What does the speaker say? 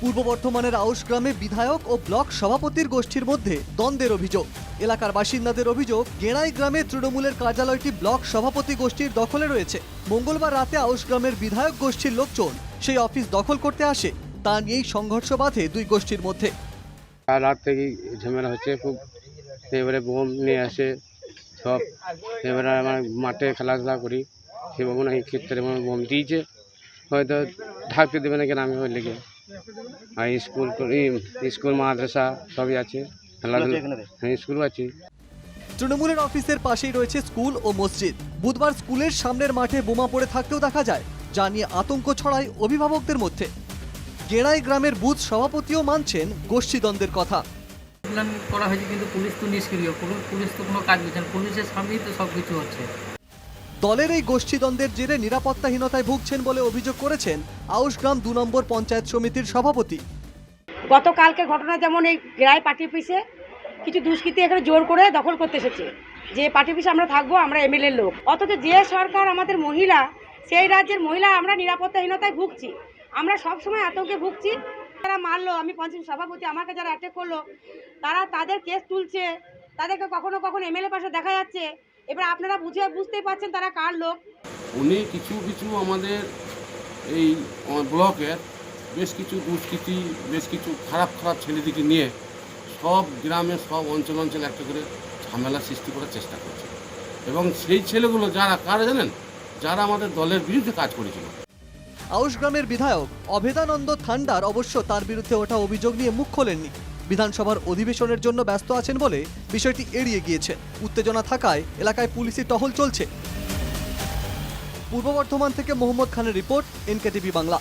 পূর্ব বর্ধমানের আউশ গ্রামে বিধায়ক ও ব্লক সভাপতির গোষ্ঠীর মধ্যে দ্বন্দ্বের অভিযোগ। এলাকার বাসিন্দাদের অভিযোগ, গেঁড়াই গ্রামে তৃণমূলের কার্যালয়টি ব্লক সভাপতি গোষ্ঠীর দখলে রয়েছে। মঙ্গলবার রাতে আউশ গ্রামের বিধায়ক গোষ্ঠীর লোকজন সেই অফিস দখল করতে আসে। তা নিয়েই সংঘর্ষ বাধে দুই গোষ্ঠীর মধ্যে। রাত থেকেই ঝামেলা হচ্ছে, খুব এবারে বোম নিয়ে আসে সব। এবারে আমার মাঠে খেলাধুলা করি সে বাবু নাকি ক্ষেত্রে বোম দিয়েছে। হয়তো ঢাকতে দেবে না কেন আমি ওই লেগে। আর স্কুল স্কুল মাদ্রাসা সবই আছে খেলাধুলা হ্যাঁ স্কুলও আছে। তৃণমূলের অফিসের পাশেই রয়েছে স্কুল ও মসজিদ। বুধবার স্কুলের সামনের মাঠে বোমা পড়ে থাকতেও দেখা যায় যা নিয়ে আতঙ্ক ছড়ায় অভিভাবকদের মধ্যে। গেড়াই গ্রামের বুথ সভাপতিও মানছেন গোষ্ঠীদ্বন্দ্বের কথা। করা হয়েছে কিন্তু পুলিশ তো নিষ্ক্রিয়। পুলিশ তো কোনো কাজ করছে না। পুলিশের সামনেই তো সব কিছু হচ্ছে। দলের এই গোষ্ঠীদ্বন্দ্বের জেরে নিরাপত্তাহীনতায় ভুগছেন বলে অভিযোগ করেছেন আউশগ্রাম দু নম্বর পঞ্চায়েত সমিতির সভাপতি। গতকালকে ঘটনা যেমন এই গ্রায় পার্টি অফিসে কিছু দুষ্কৃতী এখানে জোর করে দখল করতে এসেছে। যে পার্টি অফিসে আমরা থাকব, আমরা এমএলএর লোক। অথচ যে সরকার আমাদের মহিলা, সেই রাজ্যের মহিলা আমরা নিরাপত্তাহীনতায় ভুগছি। আমরা সব সময় আতঙ্কে ভুগছি। তারা মারলো, আমি পঞ্চায়েত সভাপতি আমাকে যারা অ্যাটেক করল, তারা তাদের কেস তুলছে। তাদেরকে কখনো কখনো এমএলএ পাশে দেখা যাচ্ছে। এবার আপনারা বুঝে বুঝতেই পারছেন তারা কার লোক। উনি কিছু কিছু আমাদের এই ব্লকের বেশ কিছু দুষ্কৃতি বেশ কিছু খারাপ খারাপ ছেলেদিকে নিয়ে সব গ্রামে সব অঞ্চল অঞ্চল একটা করে ঝামেলা সৃষ্টি করার চেষ্টা করছে। এবং সেই ছেলেগুলো যারা কারা জানেন? যারা আমাদের দলের বিরুদ্ধে কাজ করেছিল। আউশ গ্রামের বিধায়ক অভেদানন্দ থান্ডার অবশ্য তার বিরুদ্ধে ওঠা অভিযোগ নিয়ে মুখ খোলেননি। বিধানসভার অধিবেশনের জন্য ব্যস্ত আছেন বলে বিষয়টি এড়িয়ে গিয়েছেন উত্তেজনা থাকায় এলাকায় পুলিশি টহল চলছে। পূর্ব বর্ধমান থেকে মোহাম্মদ খানের রিপোর্ট, এনকেটিভি বাংলা।